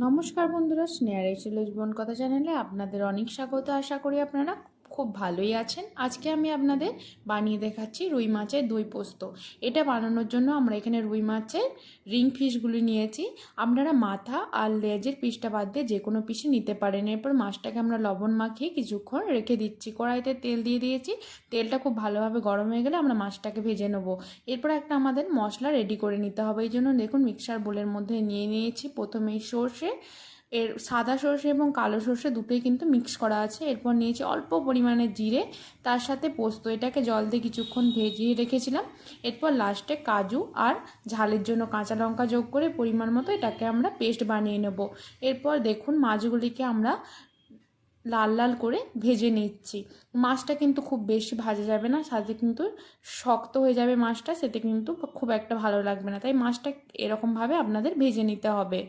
নমস্কার বন্ধুরা স্নেহার এসেছিল জীবন কথা চ্যানেলে। আপনাদের অনেক স্বাগত। আশা করি আপনারা খুব ভালোই আছেন। আজকে আমি আপনাদের বানিয়ে দেখাচ্ছি রুই মাছের দই পোস্ত। এটা বানানোর জন্য আমরা এখানে রুই মাছের রিং ফিশগুলি নিয়েছি। আপনারা মাথা আর লেজের পিসটা বাদ দিয়ে যে কোনো পিসে নিতে পারেন। এরপর মাছটাকে আমরা লবণ মাখিয়ে কিছুক্ষণ রেখে দিচ্ছি। কড়াইতে তেল দিয়ে দিয়েছি। তেলটা খুব ভালোভাবে গরম হয়ে গেলে আমরা মাছটাকে ভেজে নেব। এরপর একটা আমাদের মশলা রেডি করে নিতে হবে। এই জন্য দেখুন মিক্সার বোলের মধ্যে নিয়ে নিয়েছি প্রথমেই সর্ষে এর সাদা সর্ষে এবং কালো সর্ষে দুটোই কিন্তু মিক্স করা আছে। এরপর নিয়েছি অল্প পরিমাণে জিরে, তার সাথে পোস্ত। এটাকে জল দিয়ে কিছুক্ষণ ভেজিয়ে রেখেছিলাম। এরপর লাস্টে কাজু আর ঝালের জন্য কাঁচা লঙ্কা যোগ করে পরিমাণ মতো এটাকে আমরা পেস্ট বানিয়ে নেব। এরপর দেখুন মাছগুলিকে আমরা লাল লাল করে ভেজে নিচ্ছি। মাছটা কিন্তু খুব বেশি ভাজা যাবে না, সাথে কিন্তু শক্ত হয়ে যাবে মাছটা সেটা কিন্তু খুব একটা ভালো লাগবে না। তাই মাছটা এরকমভাবে আপনাদের ভেজে নিতে হবে।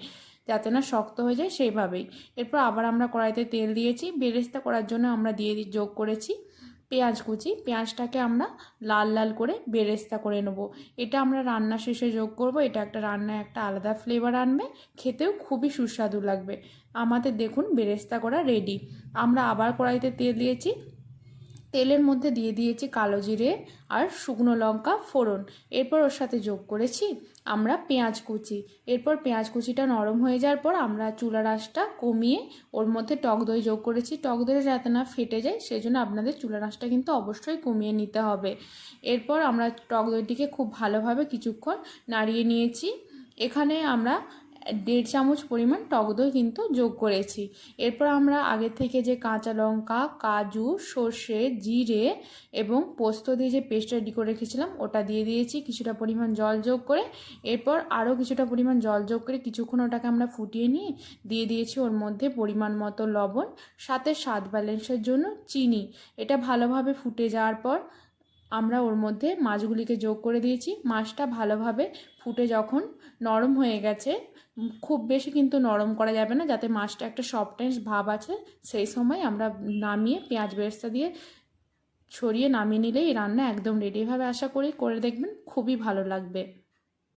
যাতে না শক্ত হয়ে যায় সেইভাবেই। এরপর আবার আমরা কড়াইতে তেল দিয়েছি। বেরেস্তা করার জন্য আমরা দিয়ে যোগ করেছি পেঁয়াজ কুচি। পেঁয়াজটাকে আমরা লাল লাল করে বেরেস্তা করে নেব। এটা আমরা রান্না শেষে যোগ করব। এটা একটা রান্নায় একটা আলাদা ফ্লেভার আনবে। খেতেও খুবই সুস্বাদু লাগবে। আমাদের দেখুন বেরেস্তা করা রেডি আমরা আবার কড়াইতে তেল দিয়েছি। তেলের মধ্যে দিয়ে দিয়েছি কালো জিরে আর শুকনো লঙ্কা ফোড়ন। এরপর ওর সাথে যোগ করেছি আমরা পেঁয়াজ কুচি। এরপর পেঁয়াজ কুচিটা নরম হয়ে যাওয়ার পর আমরা চুলা আঁচটা কমিয়ে ওর মধ্যে টক দই যোগ করেছি। টক দই যাতে না ফেটে যায় সেই জন্য আপনাদের চুলা আঁচটা কিন্তু অবশ্যই কমিয়ে নিতে হবে। এরপর আমরা টক দইটিকে খুব ভালোভাবে কিছুক্ষণ নাড়িয়ে নিয়েছি। এখানে আমরা দেড় চামচ পরিমাণ টক দই কিন্তু যোগ করেছি। এরপর আমরা আগে থেকে যে কাঁচা লঙ্কা, কাজু, সর্ষে, জিরে এবং পোস্ত দিয়ে যে পেস্ট রেডি করে রেখেছিলাম, ওটা দিয়ে দিয়েছি, কিছুটা পরিমাণ জল যোগ করে। এরপর আরও কিছুটা পরিমাণ জল যোগ করে কিছুক্ষণ ওটাকে আমরা ফুটিয়ে নিয়ে দিয়ে দিয়েছি ওর মধ্যে পরিমাণ মতো লবণ, সাথে স্বাদ ব্যালেন্সের জন্য চিনি। এটা ভালোভাবে ফুটে যাওয়ার পর আমরা ওর মধ্যে মাছগুলিকে যোগ করে দিয়েছি। মাছটা ভালোভাবে ফুটে যখন নরম হয়ে গেছে, খুব বেশি কিন্তু নরম করা যাবে না, যাতে মাছটা একটা সফটেন্স ভাব আছে। সেই সময় আমরা নামিয়ে পেঁয়াজ বেরেস্তা দিয়ে ছড়িয়ে নামিয়ে নিলেই রান্না একদম রেডিভাবে আশা করি করে দেখবেন। খুবই ভালো লাগবে।